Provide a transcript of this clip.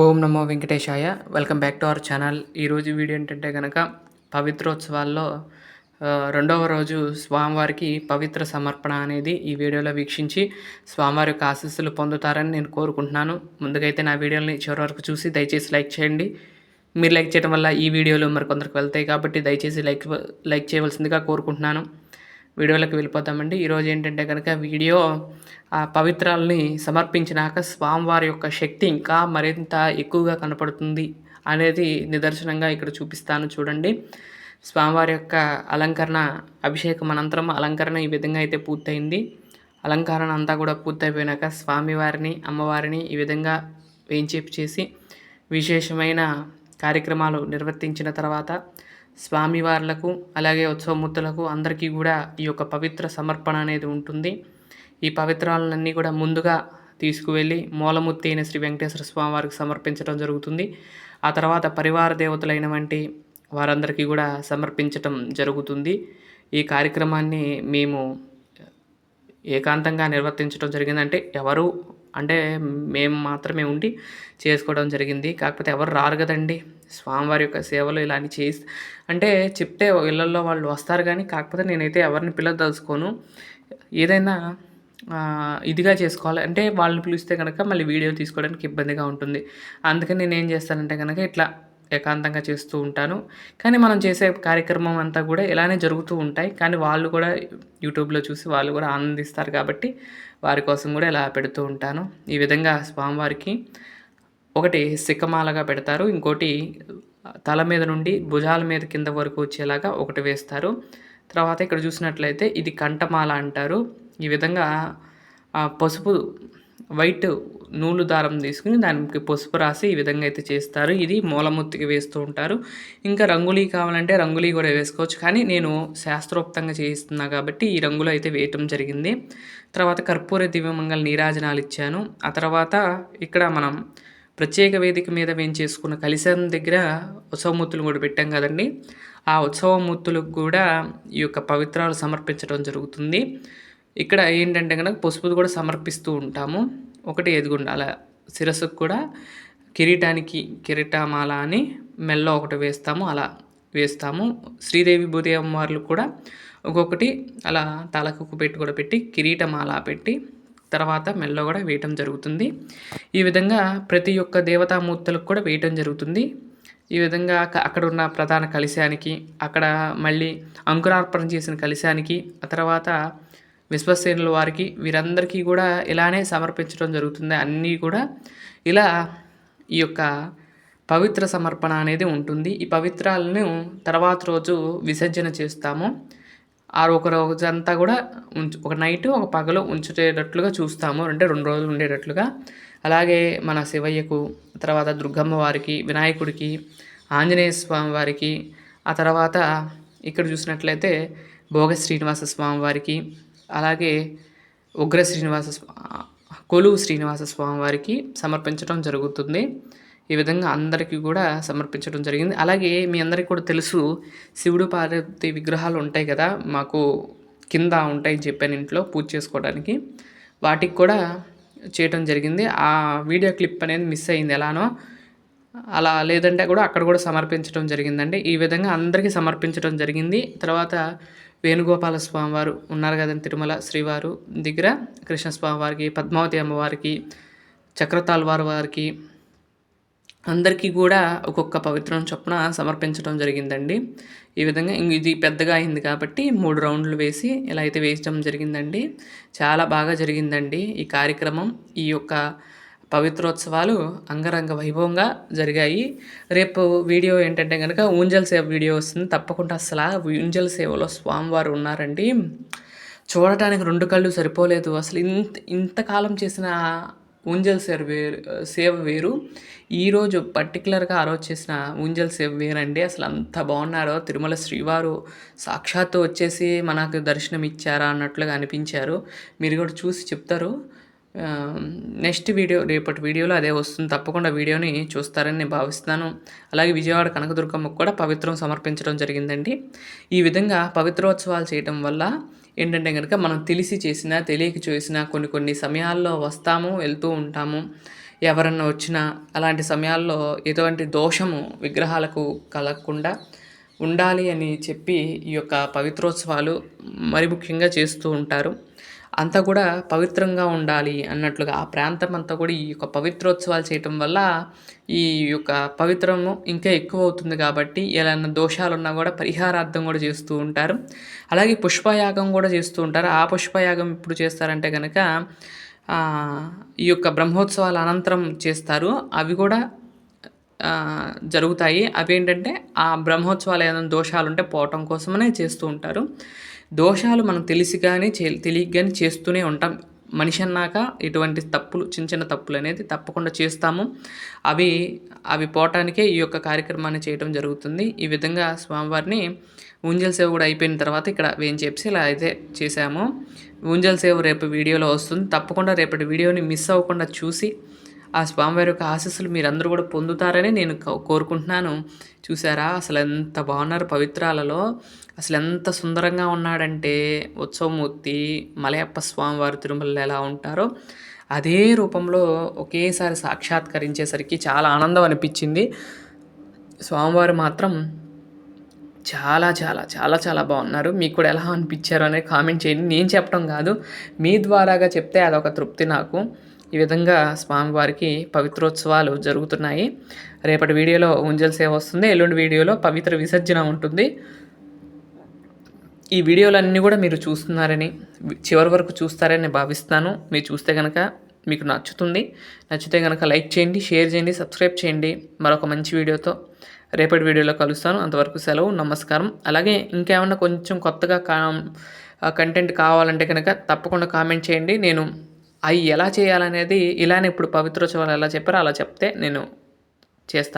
ఓం నమో వెంకటేశాయ. Welcome back to our channel. ఈరోజు video ఏంటంటే కనుక పవిత్రోత్సవాల్లో రెండవ రోజు స్వామివారికి పవిత్ర సమర్పణ అనేది ఈ వీడియోలో వీక్షించి స్వామివారి యొక్క ఆశీస్సులు పొందుతారని నేను కోరుకుంటున్నాను. ముందుకైతే నా వీడియోని చివరి వరకు చూసి దయచేసి లైక్ చేయండి. మీరు లైక్ చేయడం వల్ల ఈ వీడియోలు మరికొందరికి వెళ్తాయి కాబట్టి దయచేసి లైక్ లైక్ చేయవలసిందిగా కోరుకుంటున్నాను. వీడియోలకు వెళ్ళిపోతామండి. ఈరోజు ఏంటంటే కనుక వీడియో ఆ పవిత్రాలని సమర్పించినాక స్వామివారి యొక్క శక్తి ఇంకా మరింత ఎక్కువగా కనపడుతుంది అనేది నిదర్శనంగా ఇక్కడ చూపిస్తాను చూడండి. స్వామివారి యొక్క అలంకరణ అభిషేకం అనంతరం అలంకరణ ఈ విధంగా అయితే పూర్తయింది. అలంకరణ అంతా కూడా పూర్తయిపోయినాక స్వామివారిని అమ్మవారిని ఈ విధంగా వేయించేపు చేసి విశేషమైన కార్యక్రమాలు నిర్వర్తించిన తర్వాత స్వామివార్లకు అలాగే ఉత్సవమూర్తులకు అందరికీ కూడా ఈ యొక్క పవిత్ర సమర్పణ అనేది ఉంటుంది. ఈ పవిత్రాలన్నీ కూడా ముందుగా తీసుకువెళ్ళి మూలమూర్తి అయిన శ్రీ వెంకటేశ్వర స్వామి వారికి సమర్పించడం జరుగుతుంది. ఆ తర్వాత పరివార దేవతలైన వంటి వారందరికీ కూడా సమర్పించటం జరుగుతుంది. ఈ కార్యక్రమాన్ని మేము ఏకాంతంగా నిర్వర్తించడం జరిగిందంటే ఎవరు అంటే మేము మాత్రమే ఉండి చేసుకోవడం జరిగింది. కాకపోతే ఎవరు రారు కదండి. స్వామివారి యొక్క సేవలు ఇలాంటి చేసి అంటే చెప్తే ఇళ్ళల్లో వాళ్ళు వస్తారు కానీ కాకపోతే నేనైతే ఎవరిని పిలవదలుచుకోను. ఏదైనా ఇదిగా చేసుకోవాలి. అంటే వాళ్ళని పిలిస్తే కనుక మళ్ళీ వీడియో తీసుకోవడానికి ఇబ్బందిగా ఉంటుంది. అందుకని నేను ఏం చేస్తానంటే కనుక ఇట్లా ఏకాంతంగా చేస్తూ ఉంటాను. కానీ మనం చేసే కార్యక్రమం అంతా కూడా ఇలానే జరుగుతూ ఉంటాయి. కానీ వాళ్ళు కూడా యూట్యూబ్లో చూసి వాళ్ళు కూడా ఆనందిస్తారు కాబట్టి వారి కోసం కూడా ఇలా పెడుతూ ఉంటాను. ఈ విధంగా స్వామివారికి ఒకటి సిక్కమాలగా పెడతారు. ఇంకోటి తల మీద నుండి భుజాల మీద కింద వరకు వచ్చేలాగా ఒకటి వేస్తారు. తర్వాత ఇక్కడ చూసినట్లయితే ఇది కంఠమాల అంటారు. ఈ విధంగా పసుపు వైట్ నూలు దారం తీసుకుని దానికి పసుపు రాసి ఈ విధంగా అయితే చేస్తారు. ఇది మూలమూర్తికి వేస్తూ ఉంటారు. ఇంకా రంగులీ కావాలంటే రంగులీ కూడా వేసుకోవచ్చు. కానీ నేను శాస్త్రోక్తంగా చేయిస్తున్నా కాబట్టి ఈ రంగులు అయితే వేయటం జరిగింది. తర్వాత కర్పూర దివ్యమంగళ నీరాజనాలు ఇచ్చాను. ఆ తర్వాత ఇక్కడ మనం ప్రత్యేక వేదిక మీద వేయించేసుకున్న కలిసం దగ్గర ఉత్సవమూర్తులు కూడా పెట్టాం కదండి. ఆ ఉత్సవమూర్తులకు కూడా ఈ యొక్క పవిత్రాలు సమర్పించడం జరుగుతుంది. ఇక్కడ ఏంటంటే కనుక పసుపు కూడా సమర్పిస్తూ ఉంటాము. ఒకటి ఎదుగుండ అలా శిరస్సుకు కూడా కిరీటానికి కిరీటమాల అని మెల్ల ఒకటి వేస్తాము అలా వేస్తాము. శ్రీదేవి భూదేవి అమ్మవార్లు కూడా ఒక్కొక్కటి అలా తలకు పెట్టి కూడా పెట్టి కిరీటమాల పెట్టి తర్వాత మెల్ల కూడా వేయటం జరుగుతుంది. ఈ విధంగా ప్రతి ఒక్క దేవతామూర్తులకు కూడా వేయటం జరుగుతుంది. ఈ విధంగా అక్కడ ఉన్న ప్రధాన కలశానికి అక్కడ మళ్ళీ అంకురార్పణ చేసిన కలశానికి ఆ తర్వాత విశ్వసేనుల వారికి వీరందరికీ కూడా ఇలానే సమర్పించడం జరుగుతుంది. అన్నీ కూడా ఇలా ఈ యొక్క పవిత్ర సమర్పణ అనేది ఉంటుంది. ఈ పవిత్రాలను తర్వాత రోజు విసర్జన చేస్తాము. ఆ ఒక రోజంతా కూడా ఉంచు ఒక నైట్ ఒక పగలు ఉంచేటట్లుగా చూస్తాము. అంటే రెండు రోజులు ఉండేటట్లుగా. అలాగే మన శివయ్యకు తర్వాత దుర్గమ్మ వారికి వినాయకుడికి ఆంజనేయ స్వామి వారికి ఆ తర్వాత ఇక్కడ చూసినట్లయితే భోగ శ్రీనివాస స్వామి వారికి అలాగే ఉగ్ర శ్రీనివాస కొలువు శ్రీనివాస స్వామి వారికి సమర్పించడం జరుగుతుంది. ఈ విధంగా అందరికీ కూడా సమర్పించడం జరిగింది. అలాగే మీ అందరికీ కూడా తెలుసు శివుడు పార్వతి విగ్రహాలు ఉంటాయి కదా మాకు కింద ఉంటాయి చెప్పాను ఇంట్లో పూజ చేసుకోవడానికి. వాటికి కూడా చేయటం జరిగింది. ఆ వీడియో క్లిప్ అనేది మిస్ అయింది ఎలానో. అలా లేదంటే కూడా అక్కడ కూడా సమర్పించడం జరిగిందండి. ఈ విధంగా అందరికీ సమర్పించడం జరిగింది. తర్వాత వేణుగోపాల స్వామి వారు ఉన్నారు కదండి తిరుమల శ్రీవారు దగ్గర కృష్ణస్వామి వారికి పద్మావతి అమ్మవారికి చక్రతాళ్వారు వారికి అందరికీ కూడా ఒక్కొక్క పవిత్రం చొప్పున సమర్పించడం జరిగిందండి. ఈ విధంగా ఇది పెద్దగా అయింది కాబట్టి మూడు రౌండ్లు వేసి ఇలా అయితే వేయడం జరిగిందండి. చాలా బాగా జరిగిందండి ఈ కార్యక్రమం. ఈ యొక్క పవిత్రోత్సవాలు అంగరంగ వైభవంగా జరిగాయి. రేపు వీడియో ఏంటంటే కనుక ఊంజల్ సేవ వీడియో వస్తుంది. తప్పకుండా అసలు ఆ ఊంజల్ సేవలో స్వామివారు ఉన్నారండి. చూడటానికి రెండు కళ్ళు సరిపోలేదు. అసలు ఇంత ఇంతకాలం చేసిన ఊంజల్ సేవ వేరు సేవ వేరు. ఈరోజు పర్టికులర్గా ఆ రోజు చేసిన ఊంజల్ సేవ వేరండి. అసలు అంత బాగున్నారో. తిరుమల శ్రీవారు సాక్షాత్తు వచ్చేసి మనకు దర్శనం ఇచ్చారా అన్నట్లుగా అనిపించారు. మీరు కూడా చూసి చెప్తారు. నెక్స్ట్ వీడియో రేపటి వీడియోలో అదే వస్తుంది. తప్పకుండా వీడియోని చూస్తారని నేను భావిస్తున్నాను. అలాగే విజయవాడ కనకదుర్గమ్మకు కూడా పవిత్రం సమర్పించడం జరిగిందండి. ఈ విధంగా పవిత్రోత్సవాలు చేయటం వల్ల ఏంటంటే కనుక మనం తెలిసి చేసినా తెలియక చేసినా కొన్ని కొన్ని సమయాల్లో వస్తాము వెళ్తూ ఉంటాము. ఎవరన్నా వచ్చినా అలాంటి సమయాల్లో ఎటువంటి దోషము విగ్రహాలకు కలగకుండా ఉండాలి అని చెప్పి ఈ యొక్క పవిత్రోత్సవాలు మరి ముఖ్యంగా చేస్తూ ఉంటారు. అంతా కూడా పవిత్రంగా ఉండాలి అన్నట్లుగా ఆ ప్రాంతం అంతా కూడా ఈ యొక్క పవిత్రోత్సవాలు చేయటం వల్ల ఈ యొక్క పవిత్రము ఇంకా ఎక్కువ అవుతుంది కాబట్టి ఏదైనా దోషాలు ఉన్నా కూడా పరిహారార్థం కూడా చేస్తూ ఉంటారు. అలాగే పుష్పయాగం కూడా చేస్తూ ఉంటారు. ఆ పుష్పయాగం ఇప్పుడు చేస్తారంటే కనుక ఈ యొక్క బ్రహ్మోత్సవాల అనంతరం చేస్తారు. అవి కూడా జరుగుతాయి. అవి ఏంటంటే ఆ బ్రహ్మోత్సవాలు ఏదైనా దోషాలు ఉంటే పోవటం కోసమనే చేస్తూ ఉంటారు. దోషాలు మనం తెలిసి కానీ తెలియక కానీ చేస్తూనే ఉంటాం. మనిషి అన్నాక ఇటువంటి తప్పులు చిన్న చిన్న తప్పులు అనేది తప్పకుండా చేస్తాము. అవి అవి పోవటానికే ఈ యొక్క కార్యక్రమాన్ని చేయడం జరుగుతుంది. ఈ విధంగా స్వామివారిని ఊంజల్ సేవ కూడా అయిపోయిన తర్వాత ఇక్కడ వేయించేసి ఇలా అయితే చేశాము. ఊంజల్ సేవ రేపు వీడియోలో వస్తుంది. తప్పకుండా రేపటి వీడియోని మిస్ అవ్వకుండా చూసి ఆ స్వామివారి యొక్క ఆశస్సులు మీరందరూ కూడా పొందుతారని నేను కోరుకుంటున్నాను. చూసారా? అసలు ఎంత బాగున్నారు పవిత్రాలలో. అసలు ఎంత సుందరంగా ఉన్నాడంటే ఉత్సవమూర్తి మలయప్ప స్వామివారి తిరుమలలో ఎలా ఉంటారో అదే రూపంలో ఒకేసారి సాక్షాత్కరించేసరికి చాలా ఆనందం అనిపించింది. స్వామివారు మాత్రం చాలా చాలా చాలా చాలా బాగున్నారు. మీకు కూడా ఎలా అనిపించారు అనేది కామెంట్ చేయండి. నేను చెప్పడం కాదు. మీ ద్వారాగా చెప్తే అదొక తృప్తి నాకు. ఈ విధంగా స్వామివారికి పవిత్రోత్సవాలు జరుగుతున్నాయి. రేపటి వీడియోలో ఉంజల్ సేవ వస్తుంది. ఎల్లుండి వీడియోలో పవిత్ర విసర్జన ఉంటుంది. ఈ వీడియోలన్నీ కూడా మీరు చూస్తున్నారని చివరి వరకు చూస్తారని భావిస్తాను మీరు చూస్తే కనుక మీకు నచ్చుతుంది. నచ్చితే కనుక లైక్ చేయండి షేర్ చేయండి సబ్స్క్రైబ్ చేయండి. మరొక మంచి వీడియోతో రేపటి వీడియోలో కలుస్తాను. అంతవరకు సెలవు నమస్కారం. అలాగే ఇంకేమన్నా కొంచెం కొత్తగా కా కంటెంట్ కావాలంటే కనుక తప్పకుండా కామెంట్ చేయండి. నేను అవి ఎలా చేయాలనేది ఇలానే ఇప్పుడు పవిత్రోత్సవాలు ఎలా చెప్పారో అలా చెప్తే నేను చేస్తాను